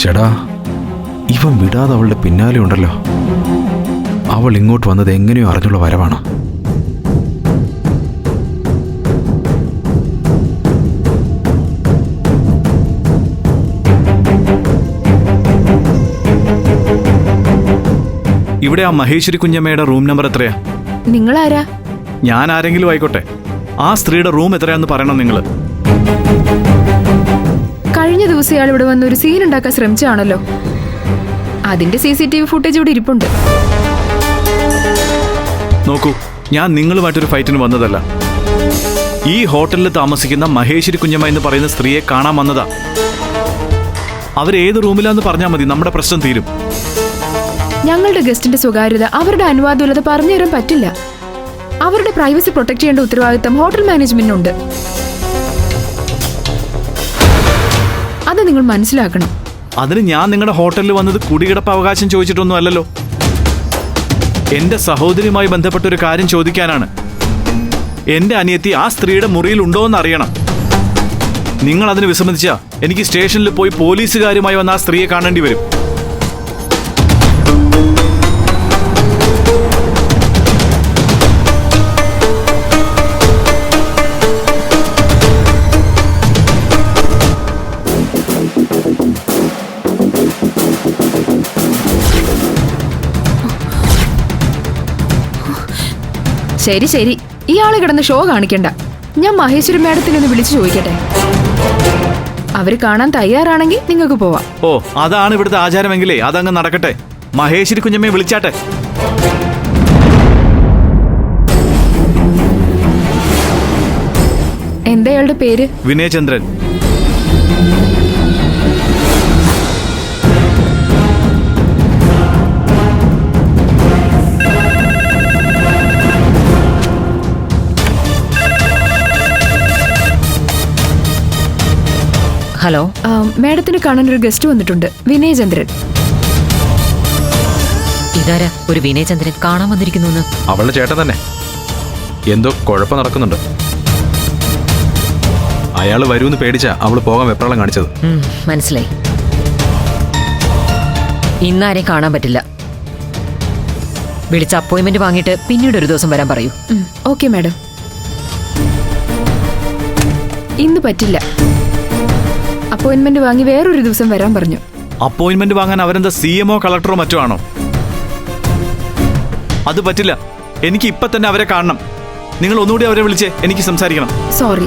ചേടാ ഇവൻ വിടാതെ അവളുടെ പിന്നാലെ ഉണ്ടല്ലോ. അവൾ ഇങ്ങോട്ട് വന്നത് എങ്ങനെയോ അറിഞ്ഞുള്ള വരവാണ്. ഇവിടെ ആ മഹേശ്വരി കുഞ്ഞമ്മയുടെ റൂം നമ്പർ എത്രയാ? നിങ്ങൾ ആരാ ഞാൻ ആരെങ്കിലും ആയിക്കോട്ടെ. ആ സ്ത്രീയുടെ റൂം എത്രയാന്ന് പറയണം നിങ്ങൾ കഴിഞ്ഞ ദിവസം ഇയാൾ ഇവിടെ വന്ന് ഒരു സീൻ ഉണ്ടാക്കാൻ ശ്രമിച്ചാണല്ലോ അതിന്റെ C C T V footage ഇവിടെ ഇരിപ്പുണ്ട്. നോക്കൂ ഞാൻ നിങ്ങളുമായിട്ടൊരു ഫൈറ്റിന് വന്നതല്ല. ഈ ഹോട്ടലിൽ താമസിക്കുന്ന മഹേശ്വരി കുഞ്ഞമ്മ എന്ന് പറയുന്ന സ്ത്രീയെ കാണാൻ വന്നതാ. അവരേത് റൂമിലാന്ന് പറഞ്ഞാൽ മതി നമ്മുടെ പ്രശ്നം തീരും. ഞങ്ങളുടെ ഗസ്റ്റിന്റെ സ്വകാര്യത അവരുടെ അനുവാദമില്ലാതെ പറഞ്ഞു തരാൻ പറ്റില്ല. അവരുടെ പ്രൈവസി പ്രൊട്ടക്ട് ചെയ്യേണ്ട ഉത്തരവാദിത്തം ഹോട്ടൽ മാനേജ്മെന്റിനുണ്ട് നിങ്ങൾ മനസ്സിലാക്കണം. അതിന് ഞാൻ നിങ്ങളുടെ ഹോട്ടലിൽ വന്നത് കുടികിടപ്പ് അവകാശം ചോദിച്ചിട്ടൊന്നും അല്ലല്ലോ. എന്റെ സഹോദരിയുമായി ബന്ധപ്പെട്ട ഒരു കാര്യം ചോദിക്കാനാണ്. എന്റെ അനിയത്തി ആ സ്ത്രീയുടെ മുറിയിൽ ഉണ്ടോ എന്ന് അറിയണം. നിങ്ങൾ അതിന് വിസമ്മതിച്ചാ എനിക്ക് സ്റ്റേഷനിൽ പോയി പോലീസുകാരുമായി വന്ന ആ സ്ത്രീയെ കാണേണ്ടി വരും. ശരി ശരി. ഇയാളെ കിടന്ന് ഷോ കാണിക്കണ്ട. ഞാൻ മഹേശ്വരി മാഡത്തിനൊന്ന് വിളിച്ചു ചോദിക്കട്ടെ? അവർ കാണാൻ തയ്യാറാണെങ്കിൽ നിങ്ങൾക്ക് പോവാം. ഓ അതാണ് ഇവിടുത്തെ ആചാരമെങ്കിലേ അതങ്ങ് നടക്കട്ടെ. മഹേശ്വരി കുഞ്ഞമ്മയെ വിളിച്ചാട്ടെ. എന്താ അയാളുടെ പേര്? വിനയചന്ദ്രൻ. ഹലോ. ആ, മാഡത്തിന് കാണാൻ ഒരു ഗസ്റ്റ് വന്നിട്ടുണ്ട്. വിനയചന്ദ്രൻ. ഇതാരാ ഒരു വിനയചന്ദ്രൻ കാണാൻ വന്നിരിക്കുന്നു അവളുടെ ചേട്ടൻ തന്നെ. എന്തോ കുഴപ്പം നടക്കുന്നുണ്ട്. അയാൾ വരുമെന്ന് പേടിച്ചാ അവൾ പോകാൻ വെപ്രാളം കാണിച്ചത്. മനസ്സിലായി. ഇന്നാരെയും കാണാൻ പറ്റില്ല. വിളിച്ച അപ്പോയിന്റ്മെന്റ് വാങ്ങിയിട്ട് പിന്നീട് ഒരു ദിവസം വരാൻ പറയൂ. Okay madam. ഇന്ന് പറ്റില്ല. അപ്പോയിന്റ്മെന്റ് വാങ്ങി വേറൊരു ദിവസം വരാൻ പറഞ്ഞു. അപ്പോയിന്റ്മെന്റ് വാങ്ങാൻ അവരെന്താ സി എമ്മോ കളക്ടറോ മറ്റോ ആണോ? അത് പറ്റില്ല. എനിക്ക് ഇപ്പൊ തന്നെ അവരെ കാണണം. നിങ്ങൾ ഒന്നുകൂടി അവരെ വിളിച്ച് എനിക്ക് സംസാരിക്കണം. സോറി.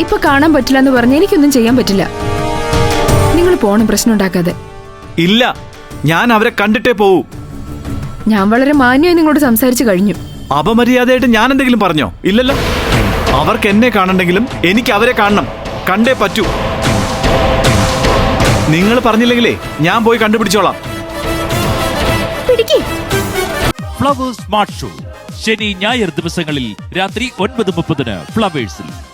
ഇപ്പൊ കാണാൻ പറ്റില്ല എന്ന് പറഞ്ഞ് എനിക്കൊന്നും ചെയ്യാൻ പറ്റില്ല. നിങ്ങൾ പോണം പ്രശ്നം ഉണ്ടാക്കാതെ. ഇല്ല. ഞാൻ അവരെ കണ്ടിട്ടേ പോവൂ. ഞാൻ വളരെ മാന്യമായി നിങ്ങളോട് സംസാരിച്ചു കഴിഞ്ഞു. അപമര്യാദയായിട്ട് ഞാൻ എന്തെങ്കിലും പറഞ്ഞോ? ഇല്ലല്ലോ. അവർക്ക് എന്നെ കാണണ്ടെങ്കിലും എനിക്ക് അവരെ കാണണം. കണ്ടേ പറ്റൂ. നിങ്ങൾ പറഞ്ഞില്ലെങ്കിലേ ഞാൻ പോയി കണ്ടുപിടിച്ചോളാം. പിടിക്കേ. Flowers smart show. ശനി ഞായർ ദിവസങ്ങളിൽ രാത്രി ഒൻപത് മുപ്പതിന് ഫ്ലവേഴ്സിൽ.